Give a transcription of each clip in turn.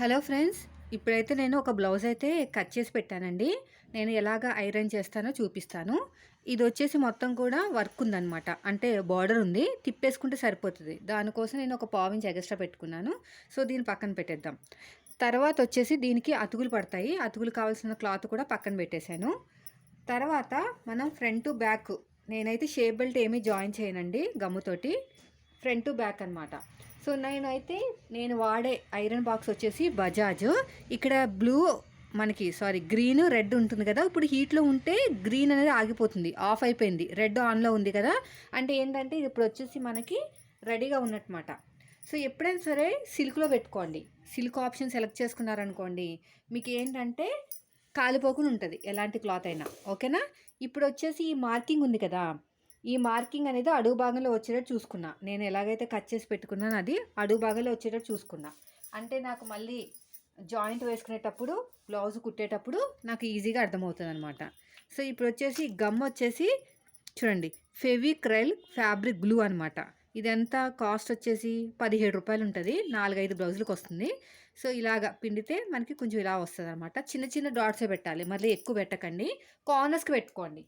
Hello friends ఇప్పుడైతే నేను ఒక బ్లౌజ్ అయితే కట్ చేసి పెట్టానండి. నేను ఎలాగ ఐరన్ చేస్తానో చూపిస్తాను. ఇది వచ్చేసి మొత్తం కూడా వర్క్ ఉందన్నమాట. అంటే బార్డర్ ఉంది తిప్పేసుకుంటే సరిపోతుంది. దానికోసం నేను ఒక పావు ఇంచ్ ఎక్స్ట్రా పెట్టుకున్నాను. సో దీన్ని పక్కన పెట్టేద్దాం. తర్వాత వచ్చేసి దీనికి అతుకులు పడతాయి. అతుకులు కావాల్సిన క్లాత్ కూడా పక్కన పెట్టేశాను. తర్వాత మనం ఫ్రంట్ టు బ్యాక్ నేనైతే షేప్ బెల్ట్ ఏమీ జాయిన్ చేయనండి గమ్ముతోటి. ఫ్రంట్ టు బ్యాక్ అనమాట సో నేనైతే నేను వాడే ఐరన్ బాక్స్ వచ్చేసి బజాజ్. ఇక్కడ బ్లూ మనకి సారీ గ్రీన్ రెడ్ ఉంటుంది కదా. ఇప్పుడు హీట్లో ఉంటే గ్రీన్ అనేది ఆగిపోతుంది. ఆఫ్ అయిపోయింది. రెడ్ ఆన్లో ఉంది కదా. అంటే ఏంటంటే ఇది ఇప్పుడు వచ్చేసి మనకి రెడీగా ఉన్నట్టుమాట సో ఎప్పుడైనా సరే సిల్క్లో పెట్టుకోండి. సిల్క్ ఆప్షన్ సెలెక్ట్ చేసుకున్నారనుకోండి మీకు ఏంటంటే కాలిపోకుండా ఉంటుంది ఎలాంటి క్లాత్ అయినా. ఓకేనా? ఇప్పుడు వచ్చేసి ఈ మార్కింగ్ ఉంది కదా. ఈ మార్కింగ్ అనేది అడుగు భాగంలో వచ్చేటట్టు చూసుకున్నా. నేను ఎలాగైతే కట్ చేసి పెట్టుకున్నాను అది అడుగు భాగంలో వచ్చేటట్టు చూసుకున్నా. అంటే నాకు మళ్ళీ జాయింట్ వేసుకునేటప్పుడు బ్లౌజ్ కుట్టేటప్పుడు నాకు ఈజీగా అర్థమవుతుంది అనమాట సో ఇప్పుడు వచ్చేసి గమ్ వచ్చేసి చూడండి ఫెవిక్రైల్ ఫ్యాబ్రిక్ గ్లూ అనమాట ఇదంతా కాస్ట్ వచ్చేసి పదిహేడు రూపాయలు ఉంటుంది. నాలుగైదు బ్లౌజులకు వస్తుంది. సో ఇలాగ పిండితే మనకి కొంచెం ఇలా వస్తుంది అనమాట చిన్న చిన్న డాట్సే పెట్టాలి. మళ్ళీ ఎక్కువ పెట్టకండి. కార్నర్స్కి పెట్టుకోండి.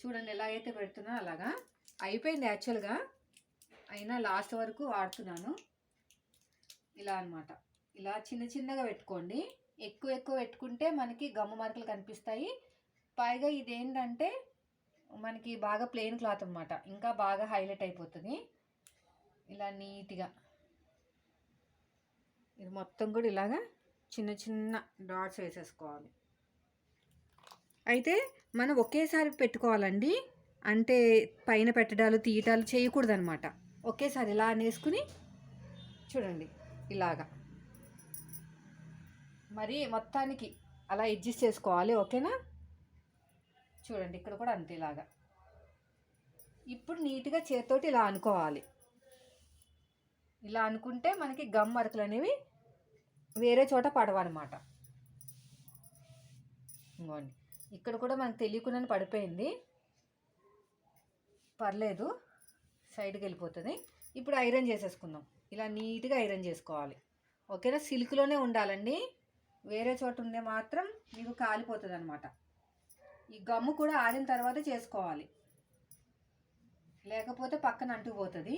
చూడండి ఎలా అయితే పెడుతున్నా అలాగా. అయిపోయింది యాక్చువల్గా అయినా లాస్ట్ వరకు వాడుతున్నాను. ఇలా అనమాట ఇలా చిన్న చిన్నగా పెట్టుకోండి. ఎక్కువ ఎక్కువ పెట్టుకుంటే మనకి గమ్మ మార్కులు కనిపిస్తాయి. పైగా ఇదేంటంటే మనకి బాగా ప్లెయిన్ క్లాత్ అనమాట ఇంకా బాగా హైలైట్ అయిపోతుంది. ఇలా నీట్గా. ఇది మొత్తం కూడా ఇలాగా చిన్న చిన్న డాట్స్ వేసేసుకోవాలి. అయితే మనం ఒకేసారి పెట్టుకోవాలండి. అంటే పైన పెట్టడాలు తీయటాలు చేయకూడదు అనమాట ఒకేసారి ఇలా అనేసుకుని చూడండి. ఇలాగా. మరి మొత్తానికి అలా అడ్జస్ట్ చేసుకోవాలి ఓకేనా? చూడండి ఇక్కడ కూడా అంతే ఇలాగా. ఇప్పుడు నీట్గా చేతితోటి ఇలా అనుకోవాలి. ఇలా అనుకుంటే మనకి గమ్ మరకలు అనేవి వేరే చోట పడవన్నమాట ఇంకోండి ఇక్కడ కూడా మనకు తెలియకుండానే పడిపోయింది. పర్లేదు సైడ్కి వెళ్ళిపోతుంది. ఇప్పుడు ఐరన్ చేసేసుకుందాం. ఇలా నీట్గా ఐరన్ చేసుకోవాలి. ఓకేనా? సిల్క్లోనే ఉండాలండి. వేరే చోట ఉండే మాత్రం మీకు కాలిపోతుంది అనమాట ఈ గమ్ము కూడా ఆరిన తర్వాత చేసుకోవాలి. లేకపోతే పక్కన అంటుకుపోతుంది.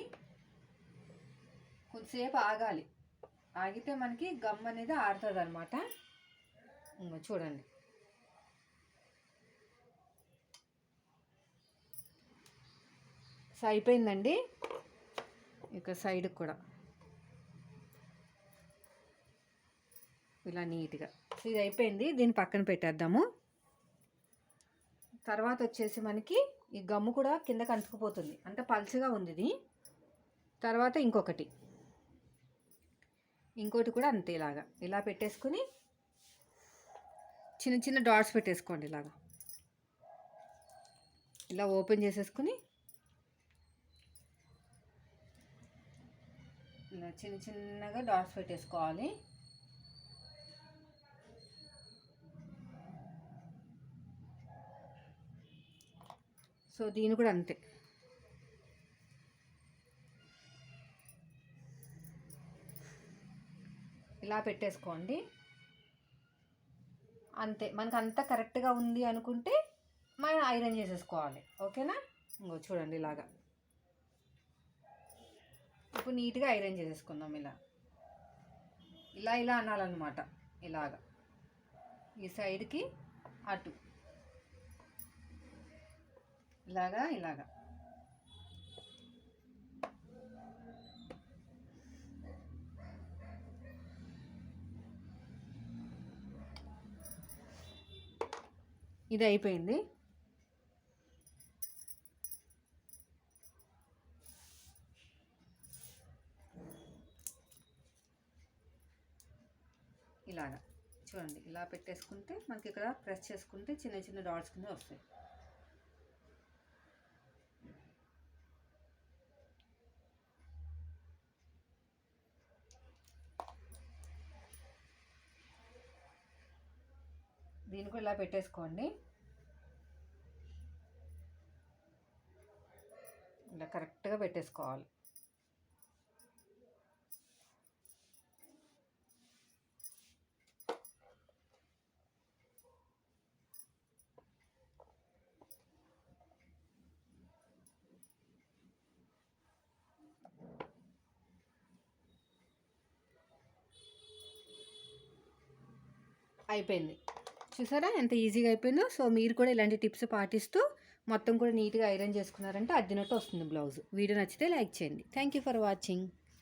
కొద్దిసేపు ఆగాలి. ఆగితే మనకి గమ్ అనేది ఆరుతుంది అనమాట చూడండి. సో అయిపోయిందండి ఇక సైడ్కి కూడా. ఇలా నీట్గా. సో ఇది అయిపోయింది. దీన్ని పక్కన పెట్టేద్దాము. తర్వాత వచ్చేసి మనకి ఈ గమ్ము కూడా కిందకి అంటుకుపోతుంది అంటే పల్చగా ఉంది ఇది. తర్వాత ఇంకొకటి. ఇంకోటి కూడా అంతే ఇలాగా. ఇలా పెట్టేసుకుని చిన్న చిన్న డాట్స్ పెట్టేసుకోండి ఇలాగా. ఇలా ఓపెన్ చేసేసుకుని ఇలా చిన్న చిన్నగా డాట్స్ పెట్టేసుకోవాలి. సో దీని కూడా అంతే. ఇలా పెట్టేసుకోండి. అంతే. మనకు అంతా కరెక్ట్గా ఉంది అనుకుంటే మనం ఐరన్ చేసేసుకోవాలి. ఓకేనా? ఇంకో చూడండి ఇలాగా. ఇప్పుడు నీట్గా ఐరన్ చేసేసుకుందాం ఇలా. ఇలా ఇలా అనాలన్నమాట. ఇలాగ. ఈ సైడ్కి అటు. ఇలాగా ఇలాగా. ఇది అయిపోయింది. ఇలాగా. చూడండి ఇలా పెట్టేసుకుంటే మనకి ఇక్కడ ప్రెస్ చేసుకుంటే చిన్న చిన్న డాట్స్ కింద వస్తాయి. దీన్ని కూడా ఇలా పెట్టేసుకోండి. ఇలా కరెక్ట్గా పెట్టేసుకోవాలి. అయిపోయింది. చూసారా? ఎంత ఈజీగా అయిపోయిందో. సో మీరు కూడా ఇలాంటి టిప్స్ పాటిస్తూ మొత్తం కూడా నీట్గా ఐరన్ చేసుకున్నారంటే అద్దినట్టు వస్తుంది బ్లౌజ్. వీడియో నచ్చితే లైక్ చేయండి. Thank you for watching.